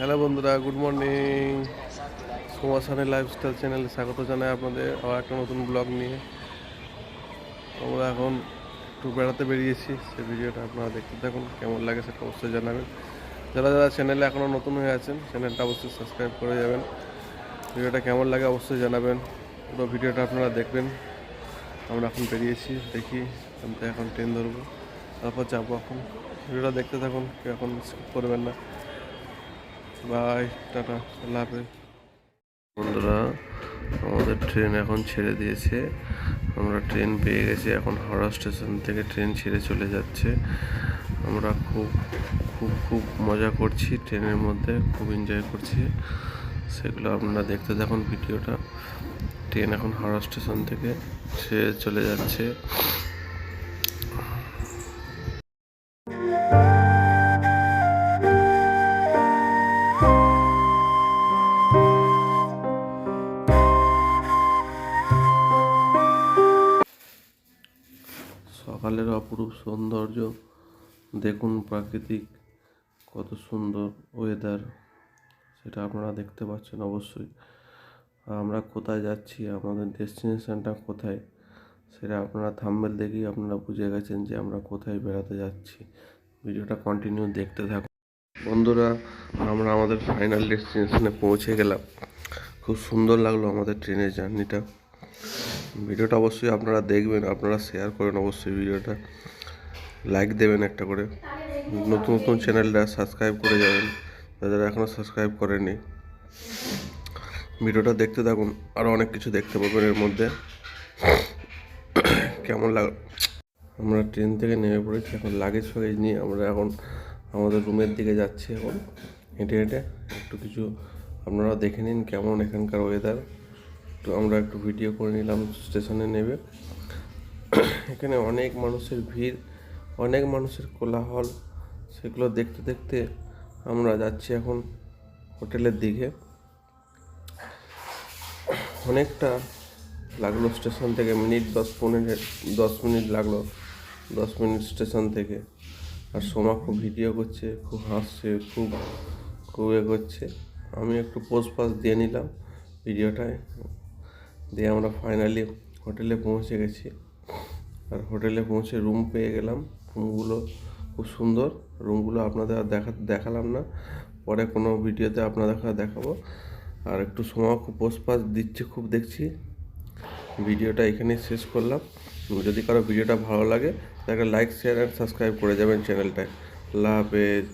Hello বন্ধুরা, good morning. সোমাসানি lifestyle চ্যানেলে স্বাগত জানাই আপনাদের আবার একটা নতুন ব্লগ নিয়ে। আমরা এখন একটু বেড়াতে বেরিয়েছি, সেই ভিডিওটা আপনারা দেখতে থাকুন, কেমন লাগে সেটা অবশ্যই জানাবেন। যারা যারা চ্যানেলে এখনও নতুন হয়ে আছেন চ্যানেলটা অবশ্যই সাবস্ক্রাইব করে যাবেন। ভিডিওটা কেমন লাগে অবশ্যই জানাবেন, পুরো ভিডিওটা আপনারা দেখবেন। আমরা এখন বেরিয়েছি, দেখি থেকে এখন ট্রেন ধরবো, তারপর যাব এখন। ভিডিওটা দেখতে থাকুন, কেউ এখন স্কিপ করবেন না। বাই, টাটা, আল্লাহ বন্ধুরা, আমাদের ট্রেন এখন ছেড়ে দিয়েছে। আমরা ট্রেন পেয়ে গেছি, এখন হাওড়া স্টেশন থেকে ট্রেন ছেড়ে চলে যাচ্ছে। আমরা খুব খুব খুব মজা করছি ট্রেনের মধ্যে, খুব এনজয় করছি। সেগুলো আপনারা দেখতে থাকুন ভিডিওটা। ট্রেন এখন হাওড়া স্টেশন থেকে ছেড়ে চলে যাচ্ছে। সকালের অপরূপ সৌন্দর্য। দেখুন প্রাকৃতিক কত সুন্দর ওয়েদার সেটা আপনারা দেখতে পাচ্ছেন অবশ্যই। আমরা কোথায় যাচ্ছি? আমাদের ডেস্টিনেশনটা কোথায়? সেটা আপনারা থাম্বেল দেখেই আপনারা বুঝে গেছেন যে আমরা কোথায় বেড়াতে যাচ্ছি। ভিডিওটা কন্টিনিউ দেখতে থাকুন। বন্ধুরা, আমরা আমাদের ফাইনাল ডেস্টিনেশনে পৌঁছে গেলাম। খুব সুন্দর লাগল আমাদের ট্রেনের জার্নিটা ভিডিওটা অবশ্যই আপনারা দেখবেন, আপনারা শেয়ার করেন অবশ্যই ভিডিওটা। লাইক দেবেন একটা করে। নতুন নতুন চ্যানেলটা সাবস্ক্রাইব করে যাবেন। যারা এখনও সাবস্ক্রাইব করেনি ভিডিওটা দেখতে থাকুন। আরও অনেক কিছু দেখতে পাবেন এর মধ্যে। কেমন লাগ, আমরা ট্রেন থেকে নেমে পড়েছি। এখন লাগেজ ফাগেজ নিয়ে আমরা এখন আমাদের রুমের দিকে যাচ্ছি এখন। হেঁটে হেঁটে একটু কিছু আপনারা দেখে নিন কেমন এখানকার ওয়েদার তো আমরা একটু ভিডিও করে নিলাম স্টেশনে নেবে। এখানে অনেক মানুষের ভিড়, অনেক মানুষের কোলাহল, সেগুলো দেখতে দেখতে আমরা যাচ্ছি এখন হোটেলের দিকে। অনেকটা লাগল স্টেশন থেকে, মিনিট দশ পনেরো, দশ মিনিট লাগল, দশ মিনিট স্টেশন থেকে। আর সোমা খুব ভিডিও করছে, খুব হাসছে, খুব খুব এ করছে। আমি একটু পোস্ট পাস দিয়ে নিলাম ভিডিওটায় দিয়ে আমরা ফাইনালি হোটেলে পৌঁছে গেছি। আর হোটেলে পৌঁছে রুম পেয়ে গেলাম। রুমগুলো খুব সুন্দর। রুমগুলো আপনাদের আর দেখা, দেখালাম না। পরে কোনো ভিডিওতে আপনাদের দেখাবো। আর একটু সময় খুব পোস্ট পাস দিচ্ছে, খুব দেখছি। ভিডিওটা এখানেই শেষ করলাম। যদি কারও ভিডিওটা ভালো লাগে, তাহলে লাইক শেয়ার অ্যান্ড সাবস্ক্রাইব করে যাবেন চ্যানেলটায় হাফেজ।